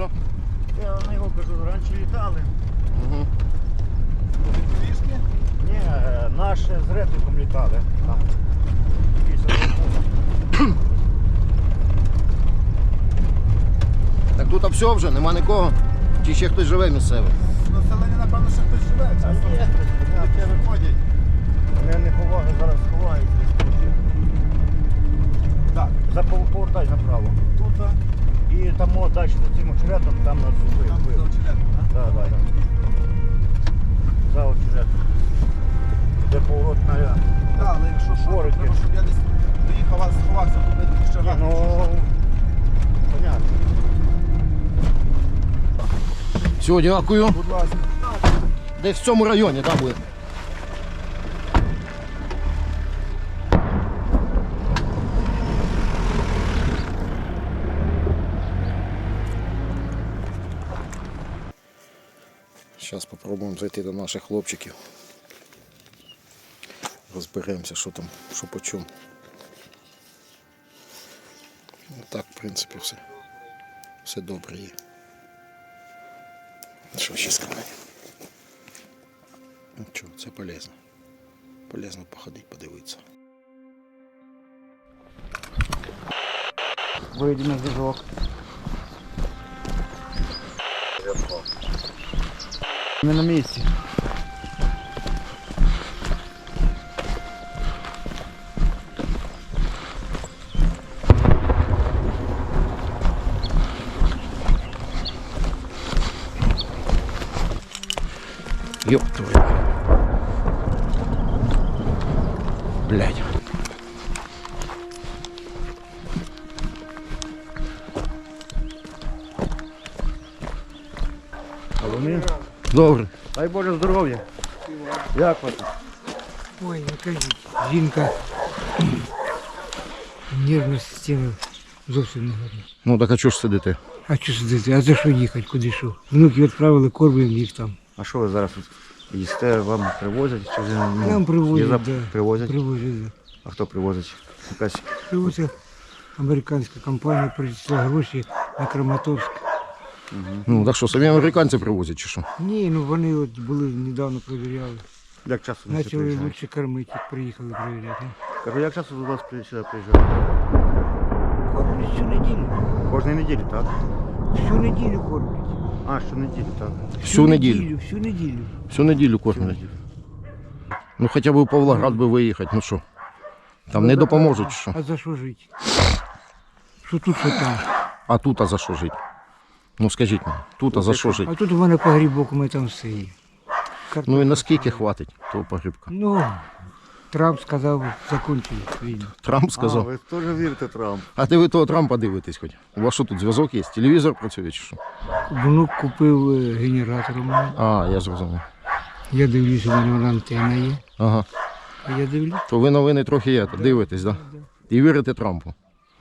що? Я на його кажу, раніше літали. Угу. Трішки? Ні, е, наші з ретиком літали. Там. Так тут все вже, нема нікого. Чи ще хтось живе місцевий? Населення, напевно, що хтось живе. А ні, таке виходять. Вони не поваги зараз сховають. Так, За пов- повертай направо. тут, І там о, далі за цим очеретом, там нас зубив. там за очеретом, так? Так, так, так. За очеретом. Де поворот на я. Так, але якщо що, Горики. треба, щоб я десь доїхав, а сховався, то буде ще Ні, гарно. ну, понятно. Все, дякую. Будь ласка. Десь в цьому районі, так буде. Зараз спробуємо зайти до наших хлопчиків. Розберемося, що там, що по чому. Ну, Так, в принципі, все. Все добре є. Що ще сказати? Ну що, це полезно. Полезно походити, подивитися. Вийди на зв'язок. Ми на місці. Ёб твою. Блядь. Добре. Дай Боже здоров'я. Як вас? Ой, не кажіть. Жінка нервна система зовсім не гарна. Ну так а чого ж сидите? А що сидити? А за що їхати? Куди що? Внуки відправили, кормимо їх там. А що ви зараз тут їсте, вам привозять? Чи вже, ну, Нам привозять, їжа да. привозять? Привозять. да. А хто привозить? Якась Привозять американська компанія, принесла гроші на Краматорськ. Ну так що, самі американці привозять чи що? Ні, ну вони от були недавно перевіряли. як часто вони сюди Почали приїжджають? лучше кормити, як приїхали перевіряти. Кажу, як часто до вас при- сюди приїжджають? Кормлять всю неділю. Кожної неділі, так? Всю неділю кормлять. А, щонеділі, так. Всю неділю. Всю неділю. Всю неділю кормлять. Ну хоча б у Павлоград би виїхати, ну що? Там не допоможуть чи що? А за що жити? Що тут, що там? А тут а за що жити? Ну скажіть мені, тут а за що жити? А тут у мене погрібок, ми там все є. Ну і наскільки хватить того погрібка? Ну, Трамп сказав, закінчили війну. Трамп сказав. А, ви теж вірите Трамп? А ти ви того Трампа дивитесь хоч? У вас що тут зв'язок є? Телевізор працює чи що? Внук купив е, генератор у мене. А, я зрозумів. Я дивлюся, у мене вона антенна є. Ага. А я дивлюсь. То ви новини трохи є, дивитесь, так? Да? І вірите Трампу.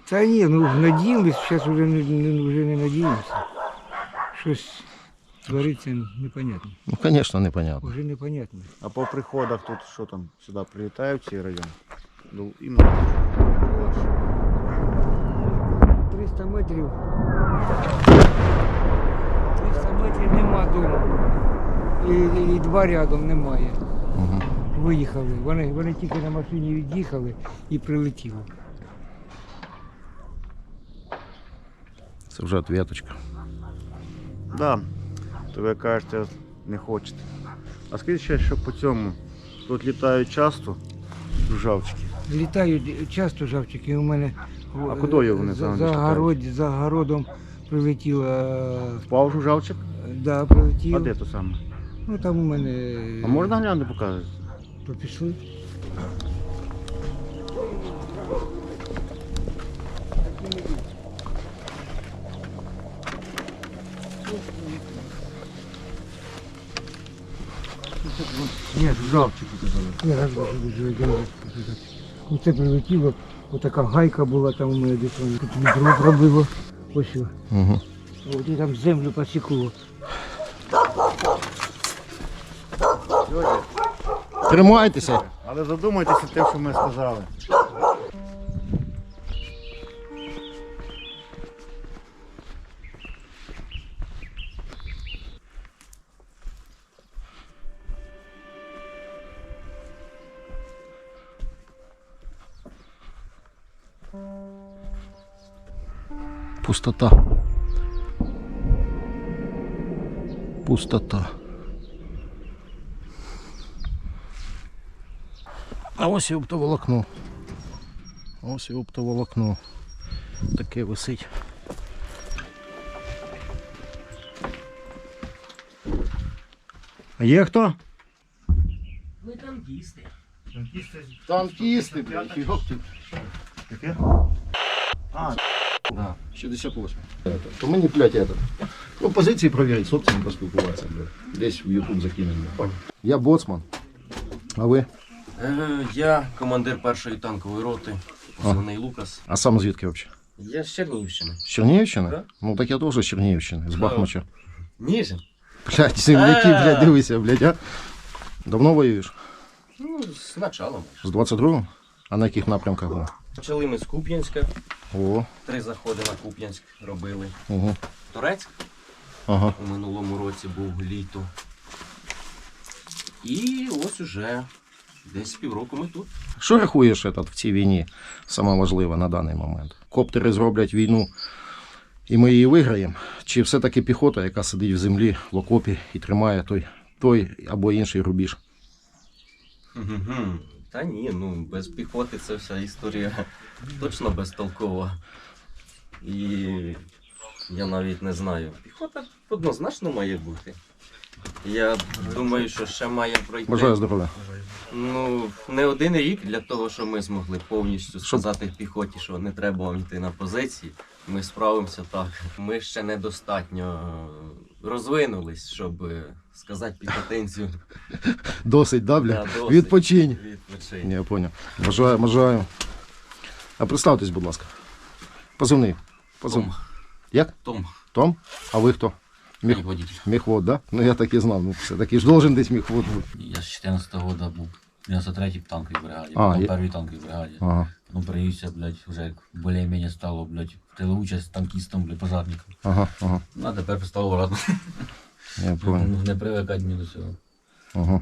Та ні, ну надіялись, зараз вже не, не, вже не надіємося. Щось твориться непонятно. Ну, звісно, непонятно. Вже непонятно. А по приходах тут що там сюди прилітають цей район? Ну, іменно. ваш. 300 метрів. 300 метрів нема дому. І, і, і два рядом немає. Угу. Виїхали. Вони, вони тільки на машині від'їхали і прилетіло. Це вже ответочка. Да. То ви кажете, не хочете. А скажіть ще, що по цьому? Тут літають часто жужавчики. Літають часто жавчики. У мене А куди вони за, за, літають? город, за городом прилетіло. Впав жужавчик? Да, А де то саме? Ну там у мене. А можна глянути показати? То пішли. Ні, жужавчик казали. Я раз бачу, дуже добре. Оце прилетіло, отака гайка була там у мене десь воно тут відро пробило. Ось. Угу. От і там землю посікло. Тримайтеся. Але задумайтеся те, що ми сказали. Пустота. Пустота. А ось і оптоволокно. Ось і оптоволокно. Таке висить. А є хто? Ми танкісти. Танкісти, блядь, йопти. Яке? А, Да, 68. То мені, блядь, это. Ну, позиції провірить, хлопцями поспілкуватися, блядь. Десь в YouTube закинемо. блядь. Я боцман. А ви? Е, я командир першої танкової роти, позивний Лукас. А сам звідки взагалі? Я з Чернігівщини. З Чернігівщини? Да. Ну так я теж з Чернігівщини, з Бахмача. Ніжин. Блядь, земляки, А. блядь, дивися, блядь, а? Давно воюєш? Ну, з началом. З 22-го? А на яких напрямках був? Почали ми з Куп'янська. О, Три заходи на Куп'янськ робили. угу. Турецьк Ага. у минулому році був літо. І ось уже десь півроку ми тут. Що рахуєш этот, в цій війні саме важливе на даний момент? Коптери зроблять війну і ми її виграємо? Чи все-таки піхота, яка сидить в землі в окопі і тримає той, той або інший рубіж? Мгм. Та ні, ну без піхоти це вся історія точно безтолкова. І я навіть не знаю. Піхота однозначно має бути. Я думаю, що ще має пройти Бажаю здоров'я. ну, не один рік для того, щоб ми змогли повністю сказати піхоті, що не треба вам йти на позиції. Ми справимося так. Ми ще недостатньо розвинулись, щоб сказати піхотинцю. Досить, да, бля? «Да, досить, Відпочинь. Відпочинь. Ні, я понял. Бажаю, бажаю. А представтесь, будь ласка. Позивний. Позив... Том. Як? Том, Том? А ви хто? Міх... водитель. Міхвод, да? Ну я так і знав. Ну, все-таки ж должен десь міхвод бути. Я з 14 года був в 93-й танковій бригаді, А, потім є- першій танковій бригаді. Ага. Ну, привівся, блядь, вже як більш-менш стало, блядь, в тилоучасть танкістом, блядь, пожарником. Ага, ага. Ну, а тепер стало радно. Я понял. Не привикати мені до цього. Ага.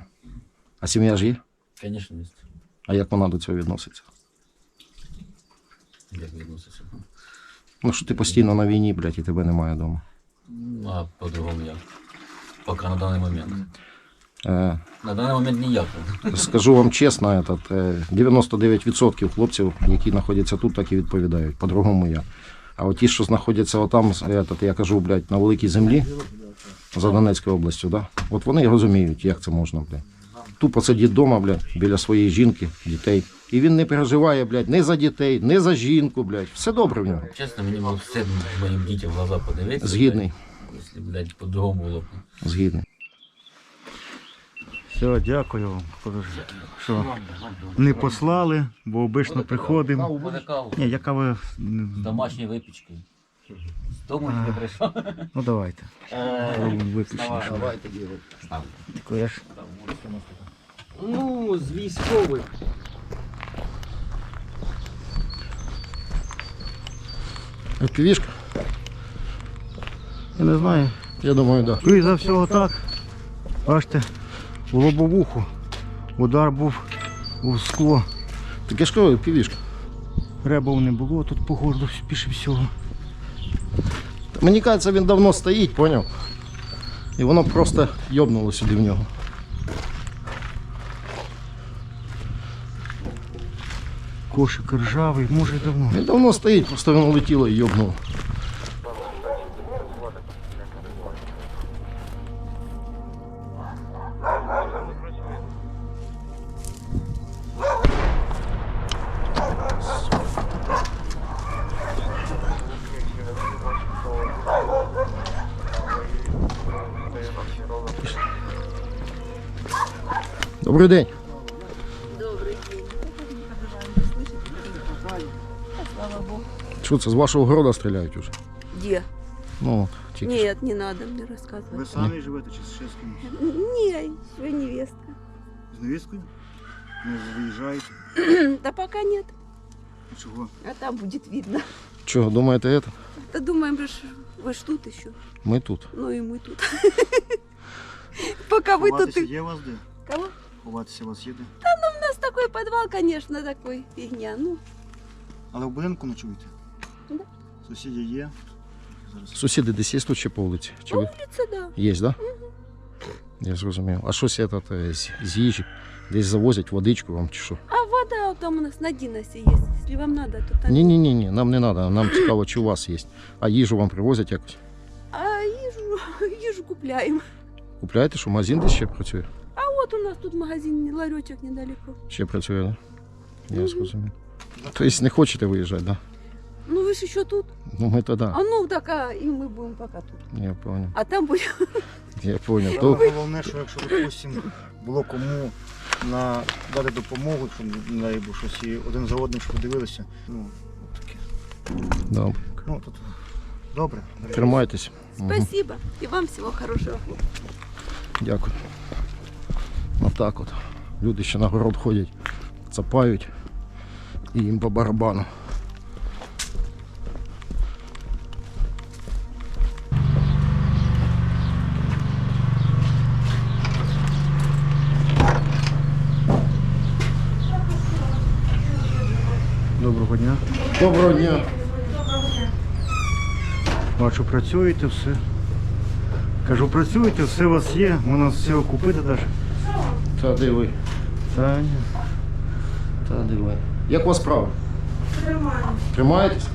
А сім'я ж є? Звісно, є. А як вона до цього відноситься? Як відноситься. Ну, що ти постійно на війні, блядь, і тебе немає вдома. Ну, а по-другому як. Поки на даний момент. Е, На даний момент ніяк. скажу вам чесно, этот, е, 99% хлопців, які знаходяться тут, так і відповідають. По-другому я. А от ті, що знаходяться отам, этот, я кажу, блядь, на великій землі за Донецькою областю, да? от вони розуміють, як це можна, блядь. Тупо сидить вдома, блядь, біля своєї жінки, дітей. І він не переживає, блядь, ні за дітей, ні за жінку, блядь. Все добре в нього. Чесно, мені було все моїм дітям в глаза подивитися. Згідний. Якщо, блядь, по-другому було б. Згідний. все, дякую вам. Що? Не послали, бо обично приходимо. Ні, яка ви. З домашньою випічкою. З дому не прийшов. Ну давайте. Виключно. Давайте, Діго. Таке. Ну, з військових. Півішка? Я не знаю. Я думаю, так. Да. Скоріше за всього так. Бачите, у лобовуху. Удар був у скло. Таке кажу, півішка. Ребов не було тут по городу більше всього. Мені кажеться, він давно стоїть, поняв? І воно просто йобнуло сюди в нього. Кошик ржавий, може давно. Він давно стоїть, просто воно летіло і йобнуло. Добрий день. Слава Богу. Що це з вашого города стріляють уже? Где? Ну, от, тільки що. Нет, не надо мне рассказывать. самі живете чи з кимось? Не, вы невестка. З невісткою? Не виїжджаєте? Да пока нет. Чого? А там будет видно. Чого, думаєте, це? Да думаем, вы ж, вы ж тут еще. Ми тут. Ну и мы тут. Пока вы тут. Ховатися и- є у вас де? Кого? Ховатися у вас є де? У нас такой подвал, конечно, такой фигня. Ну, Але в будинку ночуєте? Да. Сусіди є. Зараз. Сусіди десь є тут чи по вулиці? Чи ви? Це да. Є, так? Да? Я зрозумів. А щось этот, е, з, з їжі? Десь завозять водичку вам чи що? А вода там у нас на Диносе есть. Если вам надо, то там. Ні, ні, ні, ні, нам не треба. Нам цікаво, чи у вас є. А їжу вам привозять якось. А ежу, ежу купляем. Купляєте, що магазин десь ще працює? А вот у нас тут магазин, ларечек недалеко. Ще працює, так? Да? Я зрозумів. Тобто не хочете виїжджати, так? Да? Ну вы же еще тут. Ну ми тоді. А ну так, а и мы будем пока тут. Я понял. А там будем. Я понял. То Головне, що якщо, допустим, було кому на дати допомогу, щоб не дай Бог щось і один за одним, щоб дивилися. Ну, от таке. добре. Ну, тут добре. Тримайтесь. Спасибо. И вам всего хорошего. Дякую. Отак от. Люди ще на город ходять, цапають і їм по барабану. Доброго дня. Доброго дня. Бачу, працюєте все. Кажу, працюєте, все у вас є, можна все купити навіть. Та диви. Та. Та диви. Як у вас справа? Тримаємось. Тримаєтесь?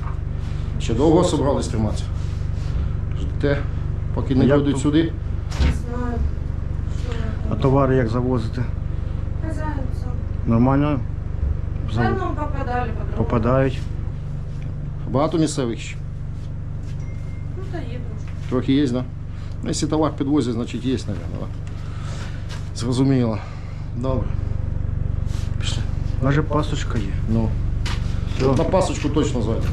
Ще довго собрались триматися? Ждете, поки не тут? сюди? А товари як завозите? Казаются. Нормально? Зав- попадали по. Попадають. Багато місцевих ще? Ну, да, едут. Трохи є, да? Ну, якщо товар підвозять, значить є, мабуть. Зрозуміло. Добре. Пішли. Навіть пасочка є. Ну, Все. на пасочку точно зайде.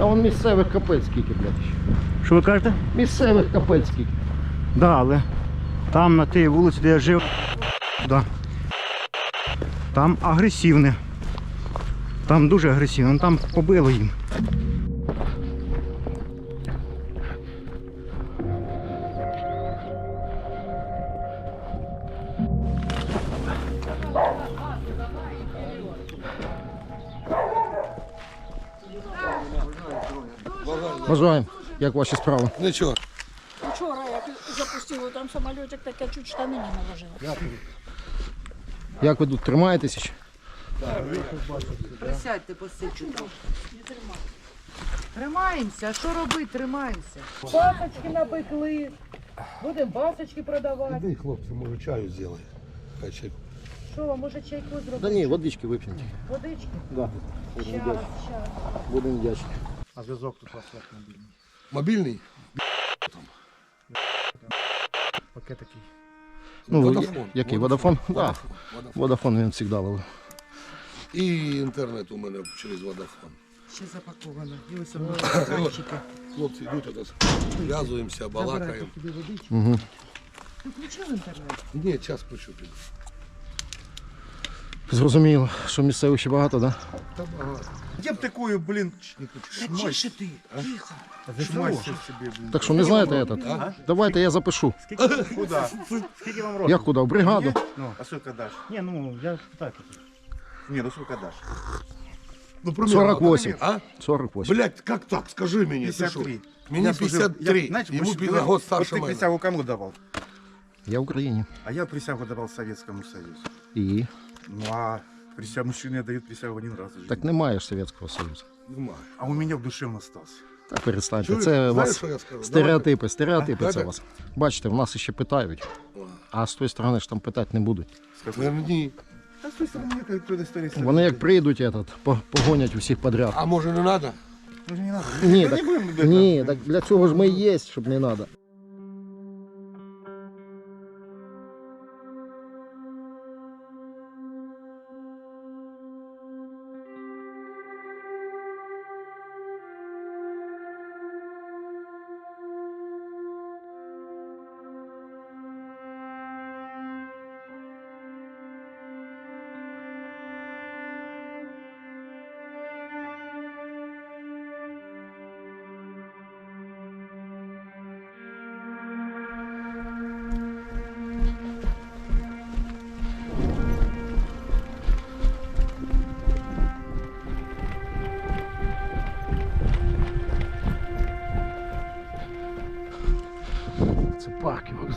А вон місцевих капець скільки, блядь. ще. Що ви кажете? Місцевих капець скільки. Да, але там на тій вулиці, де я жив, да. там агресивне. Там дуже агресивно, там побило їм. Бажаємо. Як ваші справи? Нічого. Вчора як запустили там самолітик, так я чуть штани не наложила. Як ви тут тримаєтеся? ще? Присядьте, посидьте. Тримаємося, а що робити? Тримаємося. Пасочки напекли, будемо пасочки продавати. Іди, хлопці, може чаю зробити. Хай чай. Що, може чайку Да зробити? ні, водички вип'ємо. Водички? Да. Будемо Щас, щас. Будемо вдячні. А зв'язок тут у вас як мобільний. Мобільний? Пакет такий. Ну, Водафон. Який? Водофон? Да. Водафон. Водафон. Водофон він завжди ловив. І інтернет у мене через Водафон. Ще запаковано. І ось Хлопці йдуть, от, зв'язуємося, балакаємо. Угу. Ти включив інтернет? Ні, час включу піду. Зрозуміло, що місцевих ще багато, так? Да? Та багато. Я б такую, блин, Та тише ти, тихо. шмайся себе, блин. Так що не знаєте этот? Давайте я запишу. Куда? Скільки вам років? Як куди? В бригаду? А сколько дашь? Ні, ну я так. Не, ну сколько дашь? Ну, примерно, 48. А? 48. Блять, как так? Скажи мені, ти що? 53. Мені Я служил- 53, я, знаете, йому больше на говорю, год Вот старше ты мене. присягу кому давал? Я в Україні. А я присягу давал Советскому Союзу. І? Ну а присягу мужчины дают присягу один раз в жизни. Так немає ж Совєтського Союзу. Немає. А у меня в душе он остался. Так перестаньте. Чуєш? Це у Знаєш, вас що я скажу? стереотипи, стереотипи А? це у вас. Бачите, в нас ще питають, а з тої сторони ж там питати не будуть. Давайте. Ні. А с той стороны мне как предыстория. Вони як прийдуть, этот, по- погонять усіх подряд. А може не треба? Уже не надо. Ні, Да так, не будем об этом. ні, так для цього ж ми і є, щоб не треба.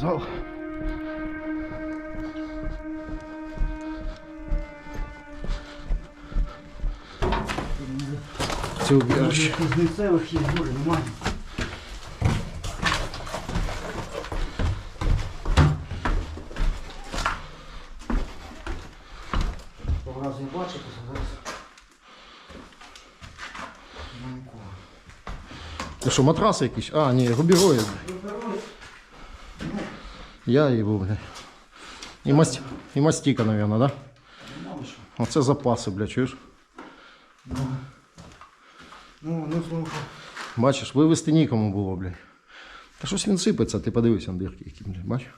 Вокзал. Це убіжище. Кузнецевих є, боже, немає. Того разу я зараз. Це що, матраси якісь? А, ні, рубіроїд. Я його, блядь. І, маст... і мастіка, мабуть, да? Оце запаси, блядь, чуєш? Ну, ну слухай. Бачиш, вивезти нікому було, блядь. Та щось він сипеться, ти подивися на дирки, які, блядь, бачиш?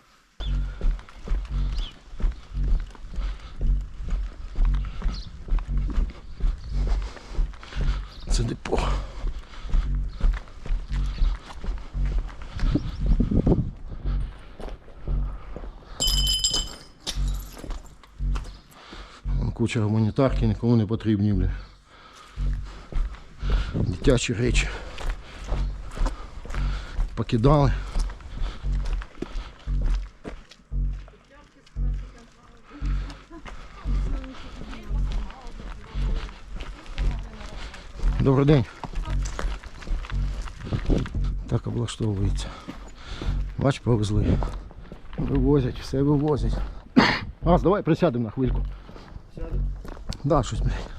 Вон гуманітарки, нікому не потрібні, блядь. Дитячі речі. Покидали. Добрий день. Так облаштовується. Бач, повезли. Вивозять, все вивозять. Раз, давай присядемо на хвильку. Да, щось, блядь.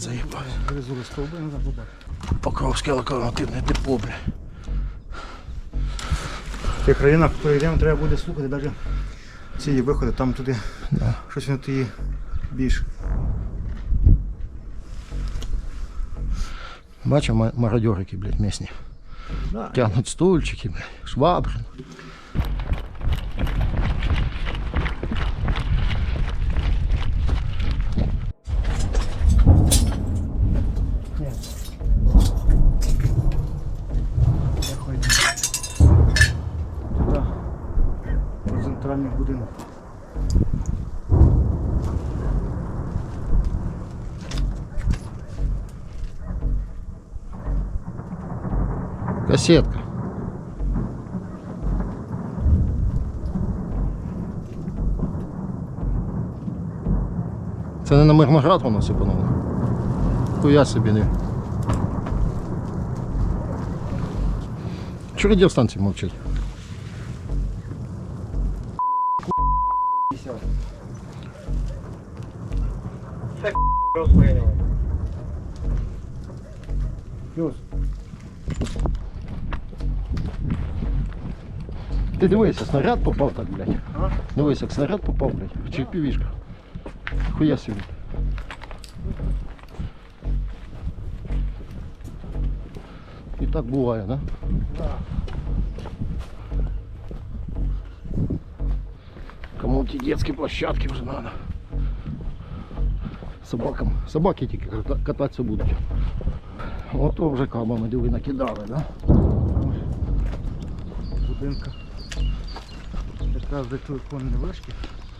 Заїбав. Гризули стовби, не знаю, побачити. Покровське локомотивне депо, блядь. В тих країнах прийдемо, треба буде слухати навіть ці виходи, там туди Да. щось вони тоді більш. Бачив ма- мародьорики, блядь, місні. Да. Тягнуть стульчики, блядь, швабри. Центральних будинок. Касетка. Це не на Мирноград воно сипануло. Хуя собі не. Чого радіостанції мовчать? дивися, снаряд попав так, блядь. А? Дивись, як снаряд попав, блядь. Чи півішка. Хуя собі. І так буває, да? Кому ті детські площадки вже надо. Собакам. Собаки тільки ката- кататися будуть. Ото вже кабами диви накидали, да? Будинка. Якраз де телефонні вишки.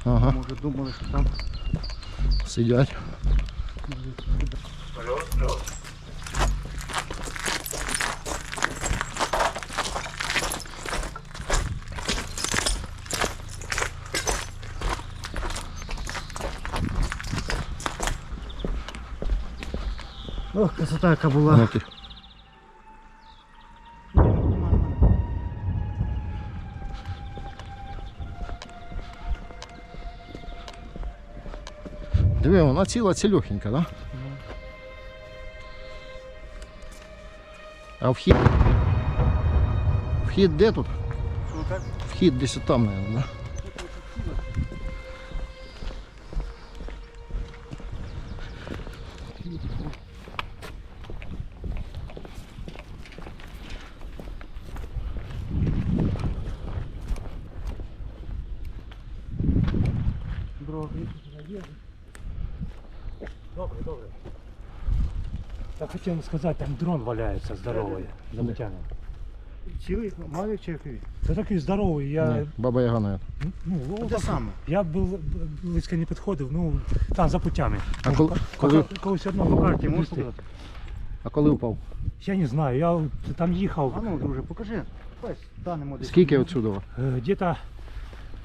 Ага, Може думали, що там сидять. Ох, красота яка була. Вона ціла цілюхенька, да? А вхід. Вхід де тут? Вхід десь там, мабуть, да? Я хотел сказать, там дрон валяется здоровый, заметяный. Цілий мавік чи який? Да такий здоровий, я, Ні, баба Яга навіть. ну, Де так, саме? я б- близько не підходив, ну, там за путями. А коли, коли, Коли, Когось одного По карті карті можеш пусти. показати? а коли впав? Я не знаю, я там їхав. А ну, друже, покажи. Станемо десь. Скільки отсюди? Э, Где-то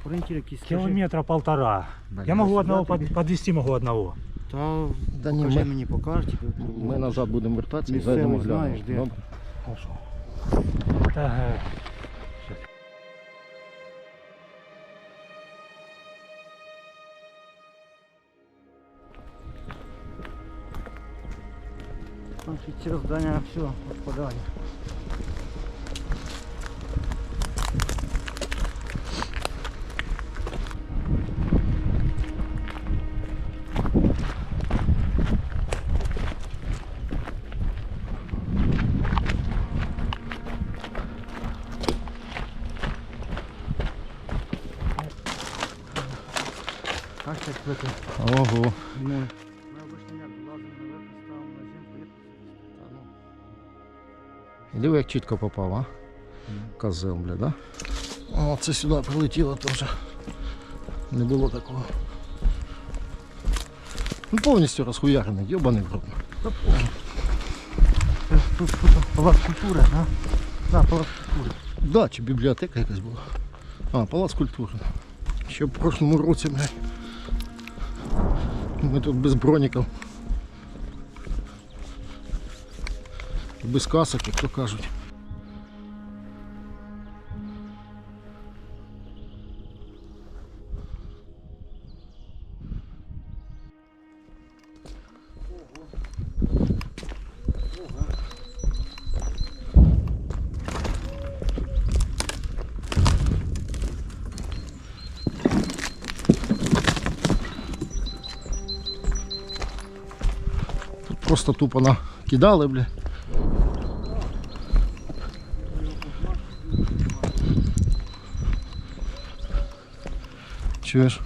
Орієнтир якийсь. скажи. километра полтора. Я могу одного под- подвести, могу одного. Та Да ні, покажи ми- мені по карті. Ми назад будемо вертатися і Місцевий зайдемо знаєш, глянемо. де? Добре. Хорошо. Так, э, Значить, це здання все відпадає. Так. Ого. Ну, ми обично як лазимо наверх, ставимо на землю, ну. Диви, як чітко попав, а? Козел, бля, да? О, це сюди прилетіло теж. Не було такого. Ну, повністю розхуярений, йобаний в рот. Тут, тут палац культури, да? Да, палац культури. Да, чи бібліотека якась була. А, палац культури. Ще в прошлому році, блядь. Ми тут без броніків. Без касок, як то кажуть. Просто тупо накидали, бля. Чуєш?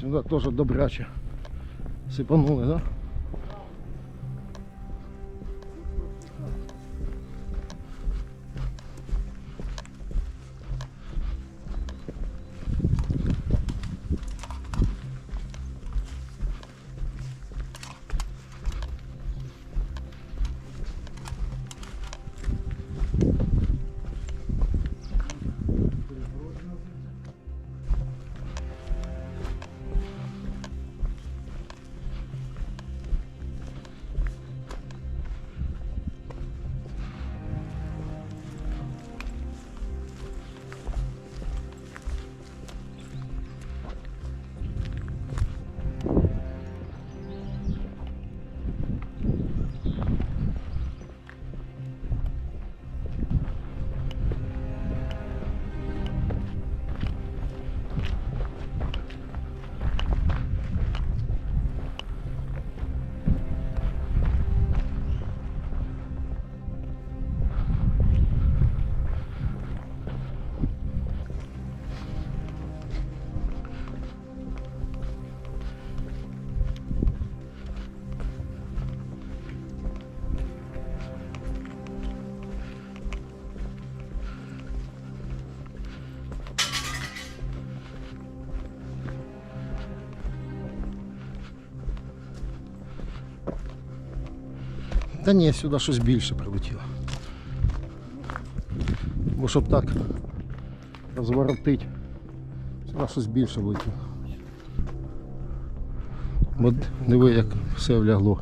Сюди теж добряче. Сипанули, да? Та ні, сюди щось більше прилетіло. Бо щоб так розворотить, сюди щось більше влетіло. От диви, як все влягло.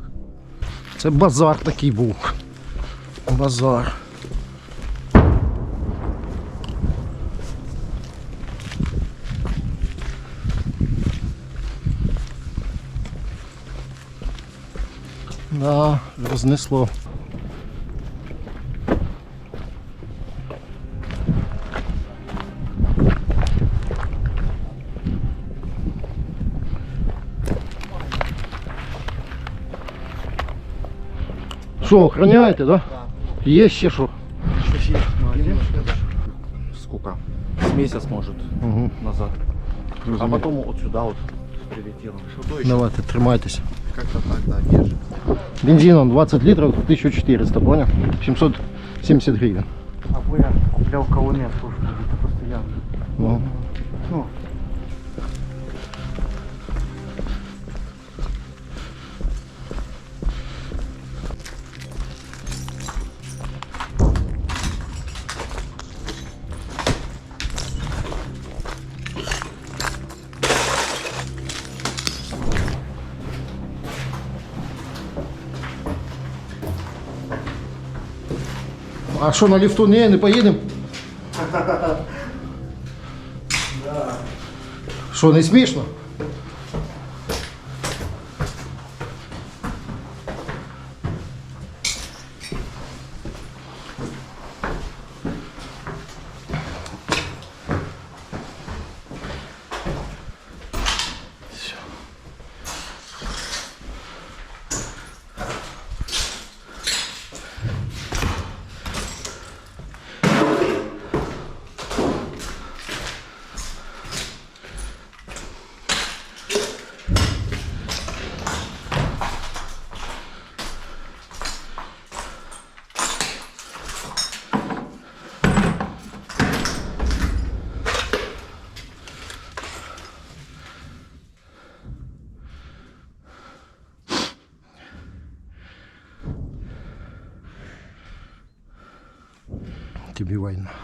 Це базар такий був. Базар. Да, рознесло. Що, охороняєте, да? Є ще що? Сколько? С месяц, может, Угу. назад. А потом вот сюда вот прилетело. Что еще? Давайте, тримайтеся. Как-то так, да, держит. Бензином 20 литров, 1400, понял? 770 гривен. Або я купляв кавуни, теж где-то постійно. Ну, Ну, а що на ліфту? не, не поїдемо? Що, не смішно? Тобі війна. Ну,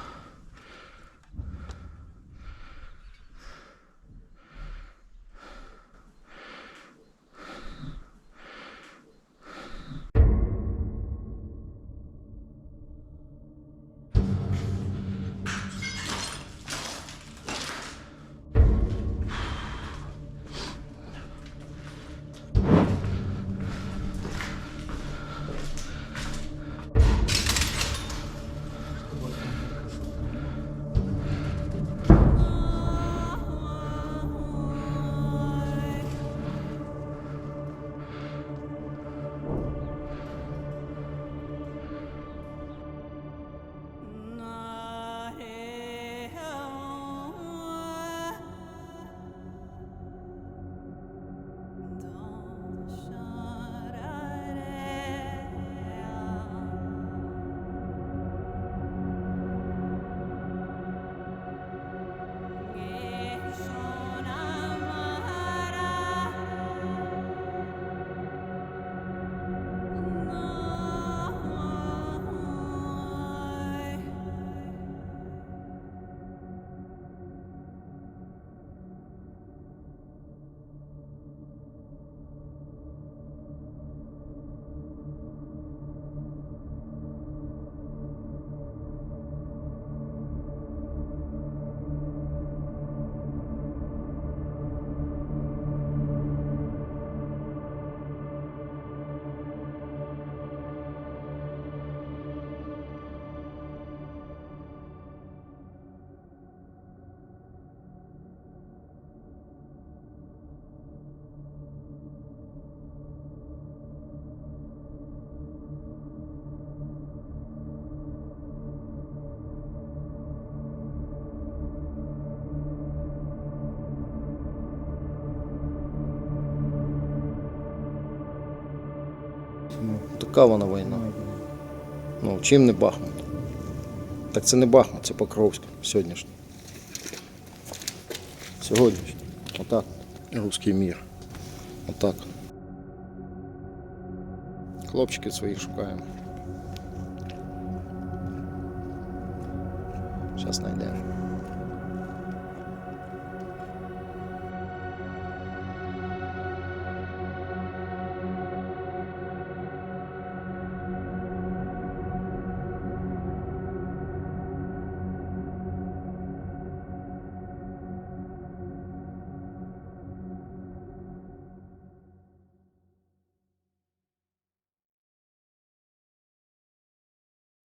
така вона війна. Ну, чим не Бахмут? Так це не Бахмут, це Покровськ сьогоднішній. Сьогоднішній. Отак. Руський мір. Отак. Хлопчиків своїх шукаємо. Зараз знайдемо.